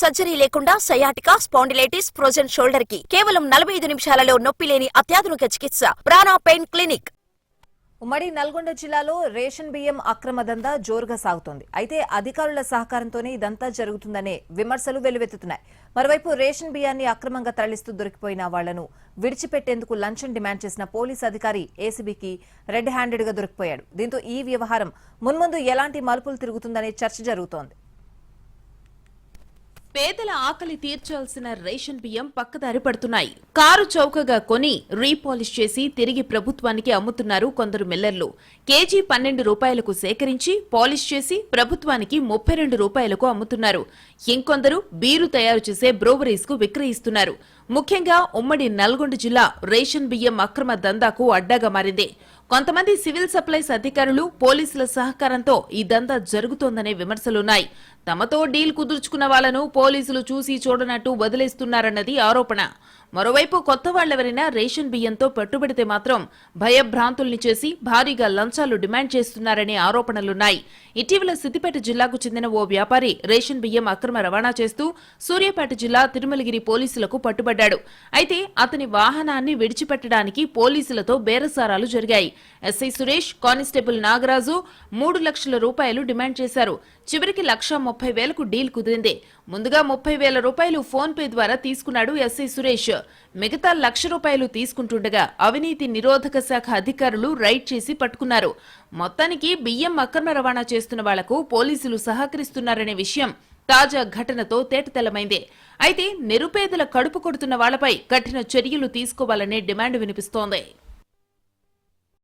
Surgery లేకుండా sciatica spondylitis frozen షోల్డర్కి కేవలం నలభై ఐదు నిమిషాలలో నొప్పి లేని అత్యాధునిక చికిత్స. Prana pain clinic. ఉమ్మడి నల్గొండ జిల్లాలో రేషన్ బియ్యం అక్రమ దందా జోరుగా సాగుతోంది. అయితే అధికారుల సహకారంతోనే ఇదంతా జరుగుతుందనే విమర్శలు వెలువెత్తుతున్నాయి మరోవైపు రేషన్ బియ్యాన్ని అక్రమంగా తరలిస్తూ దొరికిపోయిన వాళ్ళను విడిచిపెట్టేందుకు లంచం డిమాండ్ చేసిన పోలీస్ అధికారి ఏసీబీకి రెడ్ హ్యాండెడ్గా దొరికిపోయాడు. దీంతో ఈ వ్యవహారం మున్ముందు ఎలాంటి మలుపులు తిరుగుతుందనే చర్చ జరుగుతోంది. పేదల ఆకలి తీర్చాల్సిన రేషన్ బియ్యం పక్కదారి పడుతున్నాయి. కారు చౌకగా కొని రీపాలిష్ చేసి తిరిగి ప్రభుత్వానికి అమ్ముతున్నారు కొందరు మిల్లర్లు. కేజీ పన్నెండు రూపాయలకు సేకరించి పాలిష్ చేసి ప్రభుత్వానికి ముప్పై రెండు రూపాయలకు అమ్ముతున్నారు. ఇంకొందరు బీరు తయారు చేసే బ్రోవరీస్కు విక్రయిస్తున్నారు. ముఖ్యంగా ఉమ్మడి నల్గొండ జిల్లా రేషన్ బియ్యం అక్రమ దందాకు అడ్డాగా మారింది. కొంతమంది సివిల్ సప్లైస్ అధికారులు పోలీసుల సహకారంతో ఈ దందా జరుగుతోందనే విమర్శలున్నాయి. తమతో డీల్ కుదుర్చుకున్న వాళ్ళను పోలీసులు చూసి చూడనట్టు వదిలేస్తున్నారన్నది ఆరోపణ. మరోవైపు కొత్త వాళ్ళెవరైనా రేషన్ బియ్యంతో పెట్టుబడితే మాత్రం భయభ్రాంతుల్ని చేసి భారీగా లంచాలు డిమాండ్ చేస్తున్నారనే ఆరోపణలున్నాయి. ఇటీవల సిద్దిపేట జిల్లాకు చెందిన ఓ వ్యాపారి రేషన్ బియ్యం అక్రమ రవాణా చేస్తూ సూర్యాపేట జిల్లా తిరుమలగిరి పోలీసులకు పట్టుబడ్డాడు. అయితే అతని వాహనాన్ని విడిచిపెట్టడానికి పోలీసులతో బేరసారాలు జరిగాయి. ఎస్ఐ సురేష్ కానిస్టేబుల్ నాగరాజు మూడు లక్షల రూపాయలు డిమాండ్ చేశారు. చివరికి లక్ష ముప్పై వేలకు డీల్ కుదిరింది. ముందుగా ముప్పై వేల రూపాయలు ఫోన్ పే ద్వారా తీసుకున్నాడు ఎస్ఐ సురేష్. మిగతా లక్ష రూపాయలు తీసుకుంటుండగా అవినీతి నిరోధక శాఖ అధికారులు రైడ్ చేసి పట్టుకున్నారు. మొత్తానికి బియ్యం అక్రమ రవాణా చేస్తున్న వాళ్ళకు పోలీసులు సహకరిస్తున్నారనే విషయం తాజా ఘటనతో తేటతెల్లమైంది. అయితే నిరుపేదల కడుపు కొడుతున్న వాళ్ళపై కఠిన చర్యలు తీసుకోవాలనే డిమాండ్ వినిపిస్తోంది.